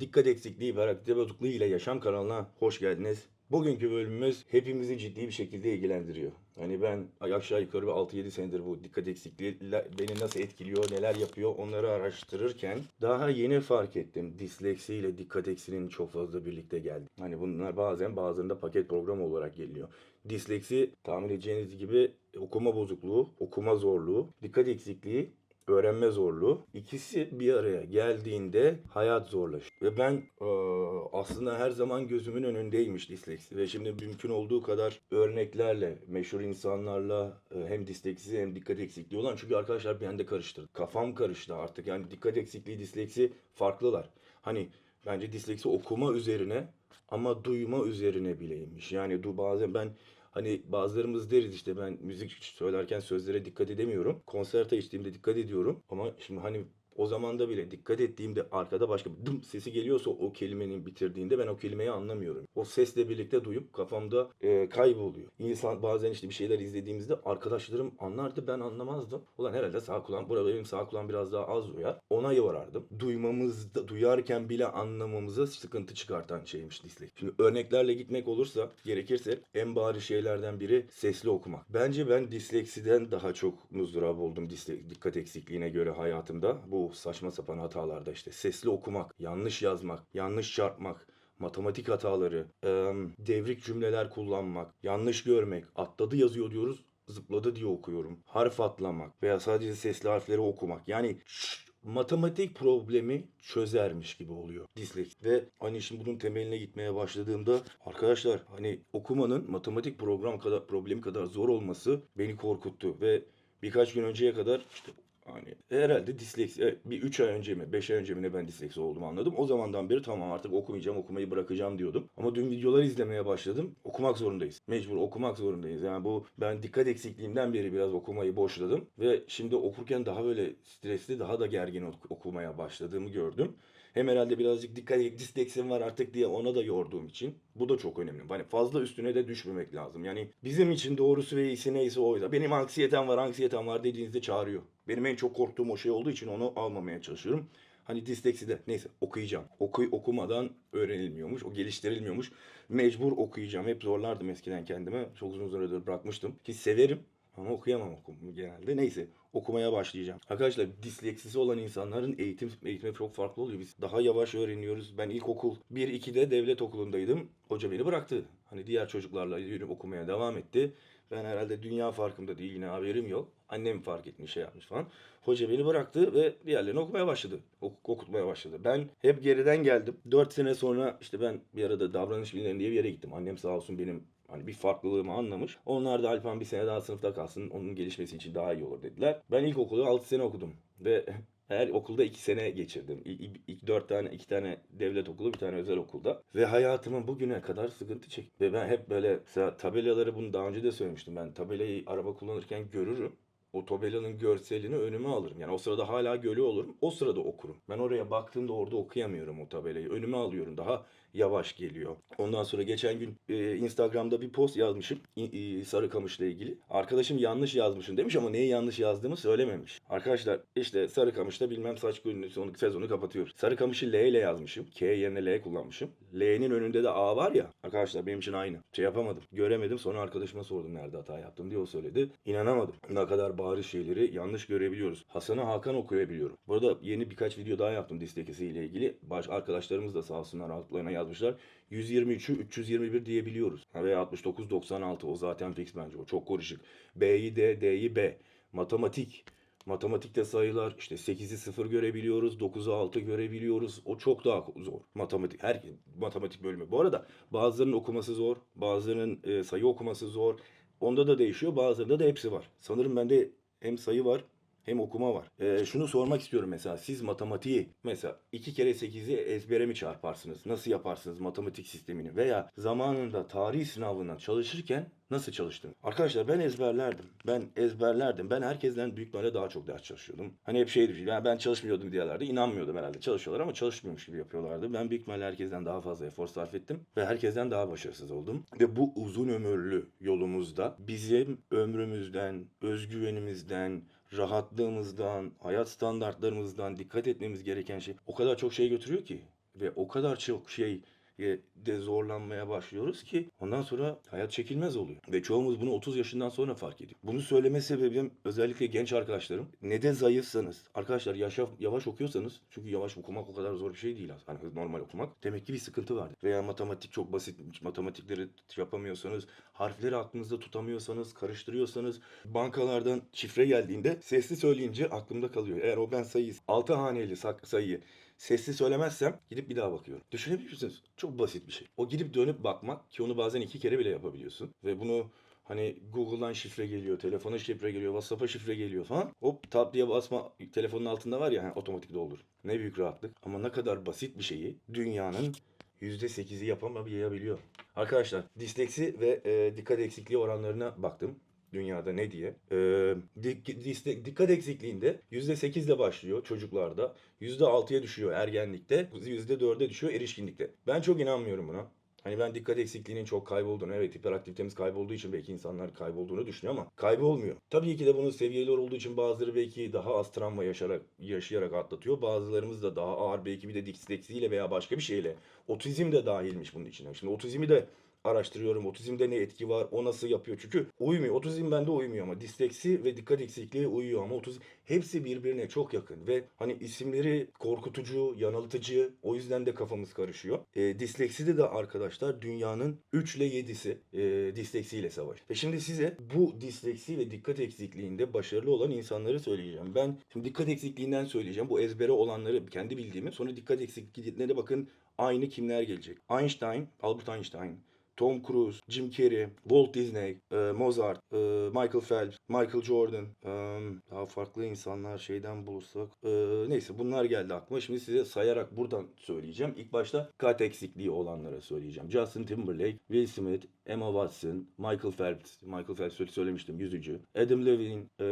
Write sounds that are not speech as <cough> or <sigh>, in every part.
Dikkat eksikliği ve aktivite bozukluğu ile yaşam kanalına hoş geldiniz. Bugünkü bölümümüz hepimizi ciddi bir şekilde ilgilendiriyor. Hani ben aşağı yukarı bir 6-7 senedir bu dikkat eksikliği beni nasıl etkiliyor, neler yapıyor onları araştırırken daha yeni fark ettim. Disleksi ile dikkat eksikliğinin çok fazla birlikte geldi. Hani bunlar bazen bazılarında paket program olarak geliyor. Disleksi tahmin edeceğiniz gibi okuma bozukluğu, okuma zorluğu, dikkat eksikliği öğrenme zorluğu. İkisi bir araya geldiğinde hayat zorlaşıyor. Ve ben eee, aslında her zaman gözümün önündeymiş disleksi. Ve şimdi mümkün olduğu kadar örneklerle, meşhur insanlarla e, hem disleksi hem dikkat eksikliği olan. Çünkü arkadaşlar bir anda karıştırdı. Kafam karıştı artık. Yani dikkat eksikliği, disleksi farklılar. Hani bence disleksi okuma üzerine ama duyma üzerine bileymiş. Yani du- bazen ben Hani bazılarımız deriz işte ben müzik söylerken sözlere dikkat edemiyorum. Konserte içtiğimde dikkat ediyorum. Ama şimdi hani o zamanda bile dikkat ettiğimde arkada başka bir dım sesi geliyorsa o kelimenin bitirdiğinde ben o kelimeyi anlamıyorum. O sesle birlikte duyup kafamda e, kayboluyor. İnsan bazen işte bir şeyler izlediğimizde arkadaşlarım anlardı ben anlamazdım. Ulan herhalde sağ kulağım burada benim sağ kulağım biraz daha az duyar. Ona yorardım. Duymamızda duyarken bile anlamamıza sıkıntı çıkartan şeymiş dislek. Şimdi örneklerle gitmek olursa gerekirse en bariz şeylerden biri sesli okumak. Bence ben disleksiden daha çok muzdarap oldum disle- dikkat eksikliğine göre hayatımda. Bu saçma sapan hatalarda işte sesli okumak, yanlış yazmak, yanlış çarpmak, matematik hataları, devrik cümleler kullanmak, yanlış görmek, atladı yazıyor diyoruz, zıpladı diye okuyorum. Harf atlamak veya sadece sesli harfleri okumak. Yani matematik problemi çözermiş gibi oluyor disleksi. Ve hani şimdi bunun temeline gitmeye başladığımda arkadaşlar hani okumanın matematik program kadar problemi kadar zor olması beni korkuttu ve birkaç gün önceye kadar işte Hani herhalde disleksi evet, bir 3 ay önce mi 5 ay önce mi ne ben disleksi olduğumu anladım. O zamandan beri tamam artık okumayacağım okumayı bırakacağım diyordum. Ama dün videoları izlemeye başladım. Okumak zorundayız. Mecbur okumak zorundayız. Yani bu ben dikkat eksikliğimden beri biraz okumayı boşladım. Ve şimdi okurken daha böyle stresli daha da gergin ok- okumaya başladığımı gördüm. Hem herhalde birazcık dikkat disleksim var artık diye ona da yorduğum için. Bu da çok önemli. Hani fazla üstüne de düşmemek lazım. Yani bizim için doğrusu ve iyisi neyse oysa. Benim anksiyetem var, anksiyetem var dediğinizde çağırıyor. Benim en çok korktuğum o şey olduğu için onu almamaya çalışıyorum. Hani disleksi de neyse okuyacağım. Oku, okumadan öğrenilmiyormuş. O geliştirilmiyormuş. Mecbur okuyacağım. Hep zorlardım eskiden kendime. Çok uzun süredir bırakmıştım. Ki severim. Ama okuyamam okumu genelde. Neyse okumaya başlayacağım. Arkadaşlar disleksisi olan insanların eğitim eğitimi çok farklı oluyor. Biz daha yavaş öğreniyoruz. Ben ilkokul 1-2'de devlet okulundaydım. Hoca beni bıraktı. Hani diğer çocuklarla yürüyüp okumaya devam etti. Ben herhalde dünya farkında değil yine haberim yok. Annem fark etmiş şey yapmış falan. Hoca beni bıraktı ve diğerlerini okumaya başladı. Ok- okutmaya başladı. Ben hep geriden geldim. 4 sene sonra işte ben bir arada davranış bilimleri diye bir yere gittim. Annem sağ olsun benim Hani bir farklılığımı anlamış. Onlar da Alpan bir sene daha sınıfta kalsın. Onun gelişmesi için daha iyi olur dediler. Ben ilkokulu 6 sene okudum. Ve <laughs> her okulda 2 sene geçirdim. İlk, ilk 4 tane, 2 tane devlet okulu, bir tane özel okulda. Ve hayatımın bugüne kadar sıkıntı çektim. Ve ben hep böyle mesela tabelaları bunu daha önce de söylemiştim. Ben tabelayı araba kullanırken görürüm. O tabelanın görselini önüme alırım. Yani o sırada hala görüyor olurum. O sırada okurum. Ben oraya baktığımda orada okuyamıyorum o tabelayı. Önüme alıyorum. Daha yavaş geliyor. Ondan sonra geçen gün e, Instagram'da bir post yazmışım. E, Sarıkamış'la ilgili. Arkadaşım yanlış yazmışım demiş ama neyi yanlış yazdığımı söylememiş. Arkadaşlar işte Sarıkamış'ta bilmem saç günü sonu sezonu kapatıyor. Sarıkamış'ı L ile yazmışım. K yerine L kullanmışım. L'nin önünde de A var ya. Arkadaşlar benim için aynı. Şey yapamadım. Göremedim. Sonra arkadaşıma sordum nerede hata yaptım diye o söyledi. İnanamadım. Ne kadar bariz şeyleri yanlış görebiliyoruz. Hasan'ı Hakan okuyabiliyorum. Burada yeni birkaç video daha yaptım distekisi ile ilgili. Baş arkadaşlarımız da sağ olsunlar altlarına yazmışlar. 123'ü 321 diyebiliyoruz. Veya 69-96 o zaten fix bence o çok karışık. B'yi D, D'yi B. Matematik. Matematikte sayılar işte 8'i 0 görebiliyoruz, 9'u 6 görebiliyoruz. O çok daha zor. Matematik her matematik bölümü. Bu arada bazılarının okuması zor, bazılarının e, sayı okuması zor. Onda da değişiyor. Bazılarında da hepsi var. Sanırım bende hem sayı var hem okuma var. Ee, şunu sormak istiyorum mesela siz matematiği mesela 2 kere 8'i ezbere mi çarparsınız? Nasıl yaparsınız matematik sistemini? Veya zamanında tarih sınavından çalışırken nasıl çalıştın? Arkadaşlar ben ezberlerdim. Ben ezberlerdim. Ben herkesten büyük ihtimalle daha çok ders çalışıyordum. Hani hep şeydi yani ben çalışmıyordum diyorlardı. İnanmıyordum herhalde. Çalışıyorlar ama çalışmıyormuş gibi yapıyorlardı. Ben büyük ihtimalle herkesten daha fazla efor sarf ettim. Ve herkesten daha başarısız oldum. Ve bu uzun ömürlü yolumuzda bizim ömrümüzden, özgüvenimizden, rahatlığımızdan, hayat standartlarımızdan dikkat etmemiz gereken şey o kadar çok şey götürüyor ki. ve o kadar çok şey de zorlanmaya başlıyoruz ki ondan sonra hayat çekilmez oluyor. Ve çoğumuz bunu 30 yaşından sonra fark ediyor. Bunu söyleme sebebim özellikle genç arkadaşlarım. Ne de zayıfsanız. Arkadaşlar yaşa, yavaş okuyorsanız çünkü yavaş okumak o kadar zor bir şey değil aslında. Hani normal okumak. Demek ki bir sıkıntı vardır. Veya matematik çok basit. Matematikleri yapamıyorsanız, harfleri aklınızda tutamıyorsanız, karıştırıyorsanız bankalardan şifre geldiğinde sesli söyleyince aklımda kalıyor. Eğer o ben sayıyı 6 haneli sayıyı sesli söylemezsem gidip bir daha bakıyorum. Düşünebilir misiniz? Çok basit bir şey. O gidip dönüp bakmak ki onu bazen iki kere bile yapabiliyorsun. Ve bunu hani Google'dan şifre geliyor, telefona şifre geliyor, WhatsApp'a şifre geliyor falan. Hop tap diye basma telefonun altında var ya hani otomatik doldur. Ne büyük rahatlık. Ama ne kadar basit bir şeyi dünyanın %8'i yapamayabiliyor. Arkadaşlar disleksi ve e, dikkat eksikliği oranlarına baktım dünyada ne diye. Ee, dikkat eksikliğinde %8 ile başlıyor çocuklarda. %6'ya düşüyor ergenlikte. %4'e düşüyor erişkinlikte. Ben çok inanmıyorum buna. Hani ben dikkat eksikliğinin çok kaybolduğunu, evet hiperaktivitemiz kaybolduğu için belki insanlar kaybolduğunu düşünüyor ama kaybolmuyor. Tabii ki de bunun seviyeler olduğu için bazıları belki daha az travma yaşayarak, yaşayarak atlatıyor. Bazılarımız da daha ağır belki bir de disleksiyle veya başka bir şeyle. Otizm de dahilmiş bunun içine. Şimdi otizmi de araştırıyorum. Otizmde ne etki var? O nasıl yapıyor? Çünkü uymuyor. Otizm bende uymuyor ama disleksi ve dikkat eksikliği uyuyor ama otizm hepsi birbirine çok yakın ve hani isimleri korkutucu, yanıltıcı. O yüzden de kafamız karışıyor. E, dislekside de arkadaşlar dünyanın 3 ile 7'si e, disleksiyle savaş. E şimdi size bu disleksi ve dikkat eksikliğinde başarılı olan insanları söyleyeceğim. Ben şimdi dikkat eksikliğinden söyleyeceğim. Bu ezbere olanları kendi bildiğimi. Sonra dikkat eksikliğine bakın aynı kimler gelecek. Einstein, Albert Einstein, Tom Cruise, Jim Carrey, Walt Disney, e, Mozart, e, Michael Phelps, Michael Jordan, e, daha farklı insanlar şeyden bulursak. e, neyse bunlar geldi aklıma. Şimdi size sayarak buradan söyleyeceğim. İlk başta kat eksikliği olanlara söyleyeceğim. Justin Timberlake, Will Smith, Emma Watson, Michael Phelps, Michael Phelps söyle- söylemiştim yüzücü. Adam Levine, e,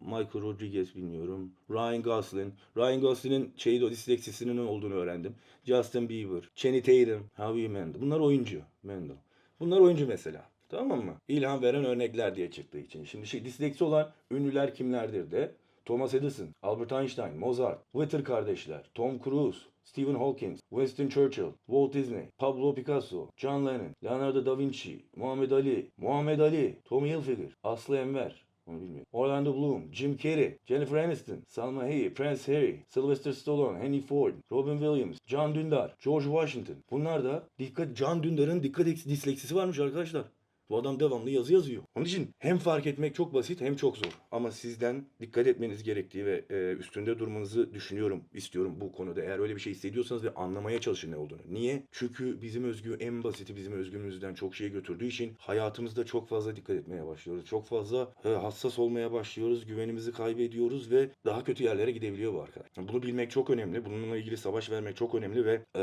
Michael Rodriguez bilmiyorum. Ryan Gosling. Ryan Gosling'in şeyi o disleksisinin olduğunu öğrendim. Justin Bieber, Channing Tatum, Howie Mandel. Bunlar oyuncu. Mandel. Bunlar oyuncu mesela. Tamam mı? İlham veren örnekler diye çıktığı için. Şimdi şey, disleksi olan ünlüler kimlerdir de? Thomas Edison, Albert Einstein, Mozart, Whitter kardeşler, Tom Cruise, Stephen Hawking, Winston Churchill, Walt Disney, Pablo Picasso, John Lennon, Leonardo da Vinci, Muhammed Ali, Muhammed Ali, Tommy Hilfiger, Aslı Enver, onu bilmiyorum. Orlando Bloom, Jim Carrey, Jennifer Aniston, Salma Hayek, Prince Harry, Sylvester Stallone, Henry Ford, Robin Williams, John Dündar, George Washington. Bunlar da dikkat John Dündar'ın dikkat eks- disleksisi varmış arkadaşlar. Bu adam devamlı yazı yazıyor. Onun için hem fark etmek çok basit hem çok zor. Ama sizden dikkat etmeniz gerektiği ve e, üstünde durmanızı düşünüyorum, istiyorum bu konuda. Eğer öyle bir şey hissediyorsanız ve anlamaya çalışın ne olduğunu. Niye? Çünkü bizim özgü en basiti bizim özgürlüğümüzden çok şey götürdüğü için hayatımızda çok fazla dikkat etmeye başlıyoruz. Çok fazla e, hassas olmaya başlıyoruz. Güvenimizi kaybediyoruz ve daha kötü yerlere gidebiliyor bu arkadaş. Bunu bilmek çok önemli. Bununla ilgili savaş vermek çok önemli ve e,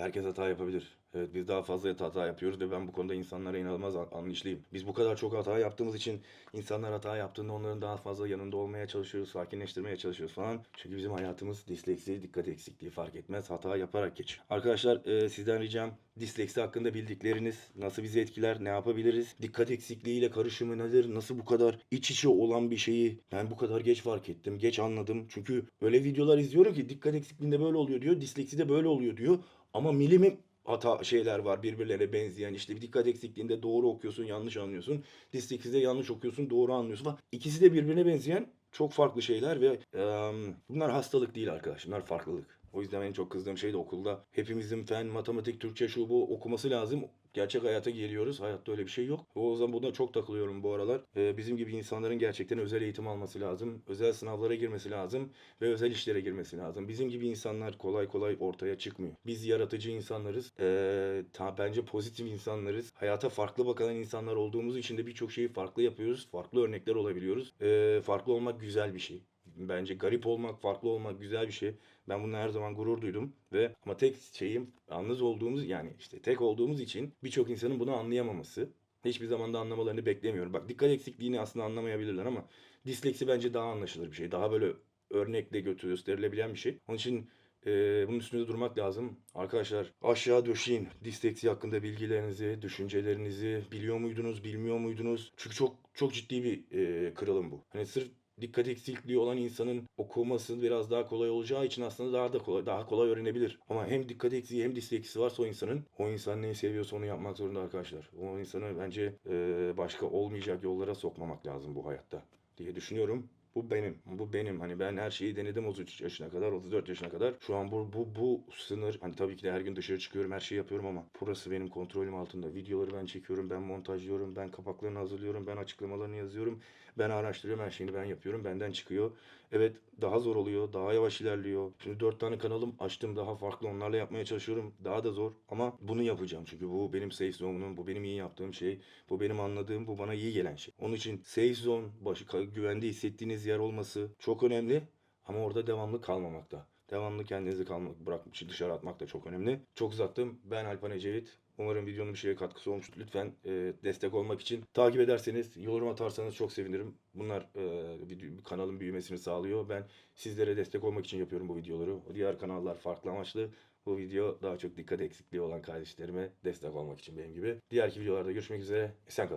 herkes hata yapabilir. Evet biz daha fazla hata yapıyoruz ve ben bu konuda insanlara inanılmaz an- anlayışlıyım. Biz bu kadar çok hata yaptığımız için insanlar hata yaptığında onların daha fazla yanında olmaya çalışıyoruz, sakinleştirmeye çalışıyoruz falan. Çünkü bizim hayatımız disleksi, dikkat eksikliği fark etmez hata yaparak geçiyor. Arkadaşlar e, sizden ricam disleksi hakkında bildikleriniz nasıl bizi etkiler, ne yapabiliriz? Dikkat eksikliğiyle karışımı nedir? Nasıl bu kadar iç içe olan bir şeyi ben bu kadar geç fark ettim, geç anladım. Çünkü öyle videolar izliyorum ki dikkat eksikliğinde böyle oluyor diyor, disleksi de böyle oluyor diyor. Ama milimim hata şeyler var birbirlerine benzeyen işte bir dikkat eksikliğinde doğru okuyorsun yanlış anlıyorsun. Dislekside yanlış okuyorsun doğru anlıyorsun falan. İkisi de birbirine benzeyen çok farklı şeyler ve em, bunlar hastalık değil arkadaşlar. Bunlar farklılık. O yüzden en çok kızdığım şey de okulda hepimizin fen, matematik, Türkçe şu bu okuması lazım. Gerçek hayata geliyoruz. Hayatta öyle bir şey yok. O zaman buna çok takılıyorum bu aralar. Ee, bizim gibi insanların gerçekten özel eğitim alması lazım. Özel sınavlara girmesi lazım ve özel işlere girmesi lazım. Bizim gibi insanlar kolay kolay ortaya çıkmıyor. Biz yaratıcı insanlarız. Ee, ta, bence pozitif insanlarız. Hayata farklı bakan insanlar olduğumuz için de birçok şeyi farklı yapıyoruz. Farklı örnekler olabiliyoruz. Ee, farklı olmak güzel bir şey. Bence garip olmak, farklı olmak güzel bir şey. Ben bununla her zaman gurur duydum ve ama tek şeyim yalnız olduğumuz yani işte tek olduğumuz için birçok insanın bunu anlayamaması. Hiçbir zaman da anlamalarını beklemiyorum. Bak dikkat eksikliğini aslında anlamayabilirler ama disleksi bence daha anlaşılır bir şey. Daha böyle örnekle gösterilebilen bir şey. Onun için e, bunun üstünde durmak lazım. Arkadaşlar aşağı döşeyin. Disleksi hakkında bilgilerinizi, düşüncelerinizi biliyor muydunuz, bilmiyor muydunuz? Çünkü çok çok ciddi bir e, kırılım bu. Hani sırf dikkat eksikliği olan insanın okuması biraz daha kolay olacağı için aslında daha da kolay, daha kolay öğrenebilir. Ama hem dikkat eksiği hem disleksisi varsa o insanın o insan neyi seviyorsa onu yapmak zorunda arkadaşlar. O insanı bence e, başka olmayacak yollara sokmamak lazım bu hayatta diye düşünüyorum. Bu benim. Bu benim. Hani ben her şeyi denedim 33 yaşına kadar, 34 yaşına kadar. Şu an bu bu bu sınır. Hani tabii ki de her gün dışarı çıkıyorum, her şeyi yapıyorum ama burası benim kontrolüm altında. Videoları ben çekiyorum, ben montajlıyorum, ben kapaklarını hazırlıyorum, ben açıklamalarını yazıyorum. Ben araştırıyorum, her şeyini ben yapıyorum. Benden çıkıyor. Evet, daha zor oluyor, daha yavaş ilerliyor. Şimdi 4 tane kanalım açtım, daha farklı onlarla yapmaya çalışıyorum. Daha da zor ama bunu yapacağım çünkü bu benim safe zone'um, bu benim iyi yaptığım şey, bu benim anladığım, bu bana iyi gelen şey. Onun için safe zone, başı güvende hissettiğiniz yer olması çok önemli ama orada devamlı kalmamakta. Devamlı kendinizi kalmak, bırakıp dışarı atmak da çok önemli. Çok uzattım. Ben Alpan Ecevit. Umarım videonun bir şeye katkısı olmuştur. Lütfen e, destek olmak için takip ederseniz, yorum atarsanız çok sevinirim. Bunlar e, kanalın büyümesini sağlıyor. Ben sizlere destek olmak için yapıyorum bu videoları. Diğer kanallar farklı amaçlı. Bu video daha çok dikkat eksikliği olan kardeşlerime destek olmak için benim gibi. Diğer videolarda görüşmek üzere. Esen kalın.